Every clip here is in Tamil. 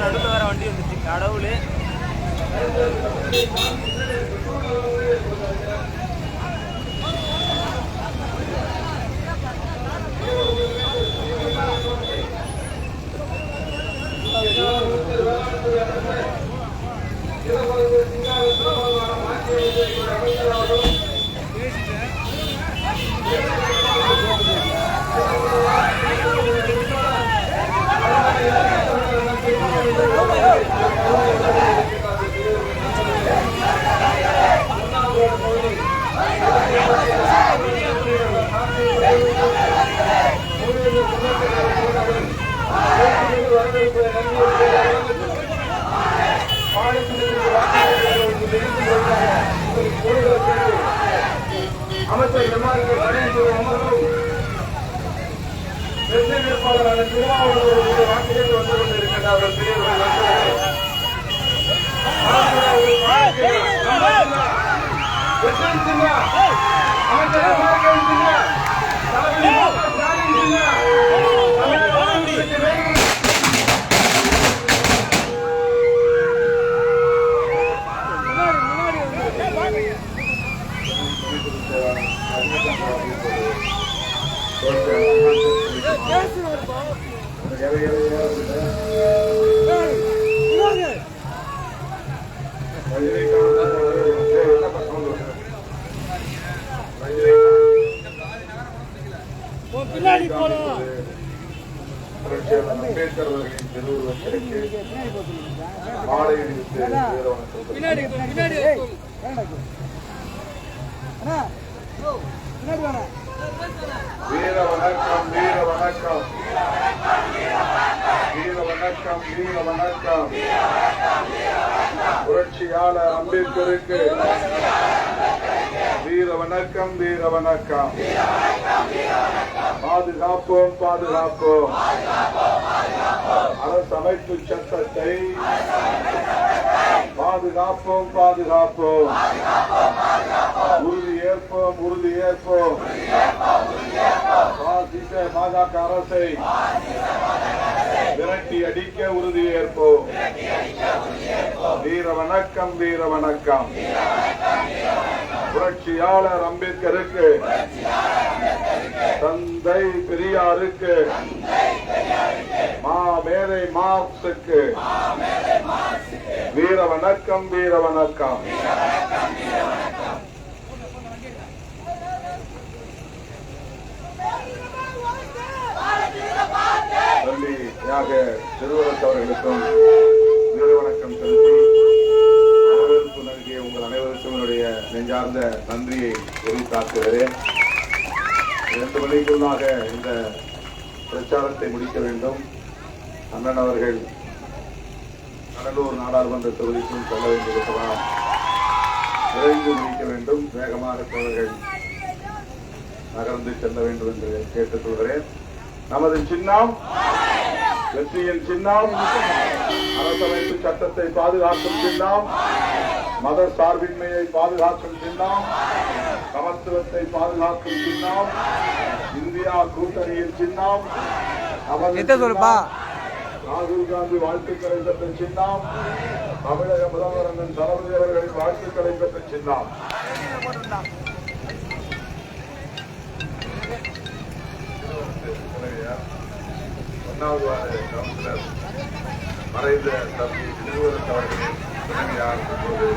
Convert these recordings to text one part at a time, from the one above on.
நடுவில் வர வண்டி வந்துச்சு. கடவுளே. அமைச்சர் எம்ஆர்கே கணேசன் அவர்களும் வெற்றி வேட்பாளரான திருமாவளவர்களுடைய வாக்குகள் வந்து கொண்டிருக்கின்ற அவர்கள் பெரியவர்கள் அமைச்சர் பின்னாடி போனோம் அம்பேத்கர் அவர்களின் திருவுருவத்திற்கு மாலை அணிவித்து பின்னாடி பின்னாடி பின்னாடி வீர வணக்கம் வீர வணக்கம். வீர வணக்கம் வீர வணக்கம். புரட்சியாளர் அம்பேத்கருக்கு வீர வணக்கம் வீர வணக்கம். பாதுகாப்போம் பாதுகாப்போம். அரசமைப்பு சட்டத்தை பாதுகாப்போம் பாதுகாப்போம். உறுதி ஏற்போம் உறுதி ஏற்போம் பாசிச பாஜக அரசை விரட்டி அடிக்க உறுதி ஏற்போம் வீர வணக்கம் வீர வணக்கம். புரட்சியாளர் அம்பேத்கருக்கு தந்தை பெரியாருக்கு மா மேதை மார்க்சுக்கு வீர வணக்கம் வீர வணக்கம். தம்பி யாக திருவரசு அவர்களுக்கும் வீர செலுத்தி வரவேற்பு நல்கிய உங்கள் அனைவருக்கும் என்னுடைய நெஞ்சார்ந்த நன்றியை உரித்தாக்குகிறேன் இரண்டு மணிக்குள்ளாக இந்த பிரச்சாரத்தை முடிக்க வேண்டும். அண்ணன் அவர்கள் கடலூர் நாடாளுமன்ற தொகுதிக்கும் செல்ல வேண்டியிருக்கலாம் விரைந்து முடிக்க வேண்டும். வேகமாக அவர்கள் நகர்ந்து செல்ல வேண்டும் என்று கேட்டுக்கொள்கிறேன். நமது சின்னம் வெற்றியின் சின்னம். அரசமைப்பு சட்டத்தை பாதுகாக்கும் சின்னம். மத சார்பின்மையை பாதுகாக்கும் சின்னம். சமத்துவத்தை பாதுகாக்கும் சின்னம். இந்தியா கூட்டணியின் சின்னம். ராகுல் காந்தி வாழ்த்துக்களை பெற்ற சின்னம். தமிழக முதல்வர் அண்ணன் தளபதி அவர்களின் வாழ்த்துக்களை பெற்ற சின்னம். ஒன்னாவது வார கவுன்சிலர் மறைந்த தம்பி அவர்களின் இப்போது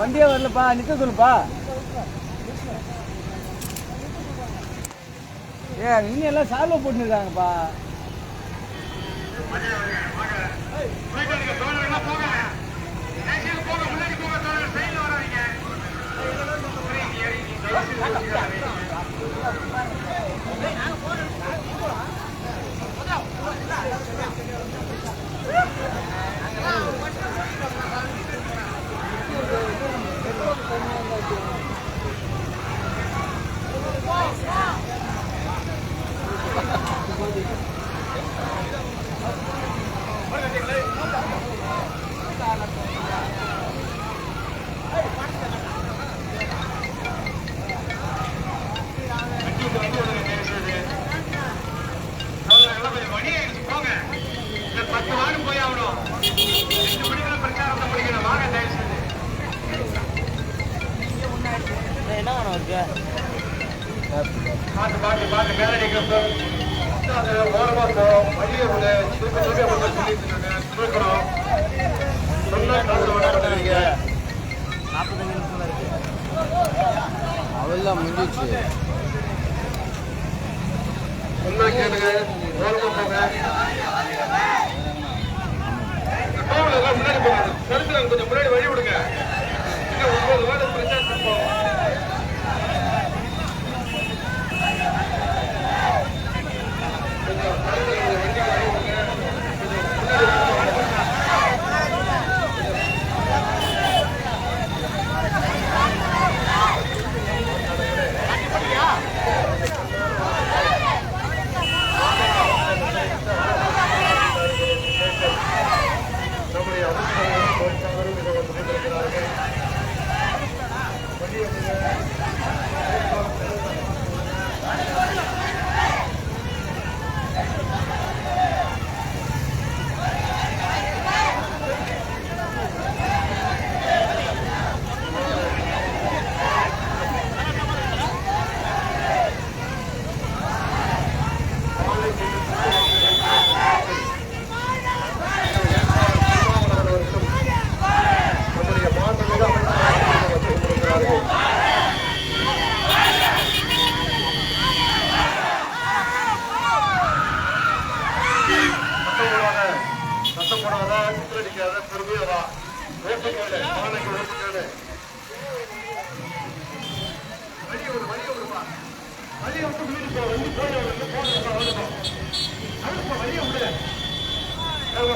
வண்டியே வரலப்பா நிக்க சொல்லுப்பா. ஏ இன்னும் எல்லாம் சால்வை போட்டுருக்காங்கப்பா போக வளர்க்குறீங்க நாற்பத்தஞ்சு நிமிஷம் இருக்கு. அவெல்லாம் முடிஞ்சிச்சு. சொன்னா கேளுங்க. முன்னாடி போங்க கொஞ்சம் முன்னாடி வழி விடுங்க. ஒன்பது வேலை பிரச்சாரம் Yeah. சித்தரடிக்காத பொறுமையா வா ஓட்டு கேளு மாலைக்கு ஓட்டு கேளு வழியை விடு வழியை விடுப்பா விட்டு வீடு போ வந்து போய் வந்து போன வந்து அனுப்ப வழியை விடு. வேலை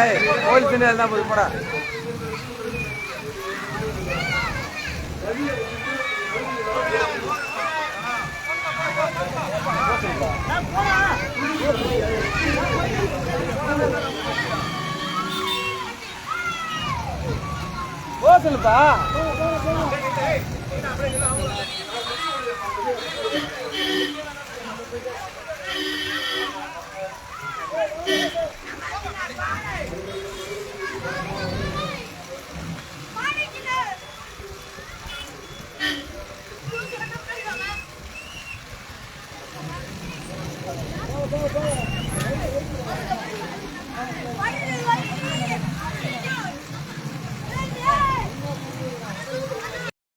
ஏய் கோயில் திண்ணையில் தான் போய் போடா ஓ சொல்லுப்பா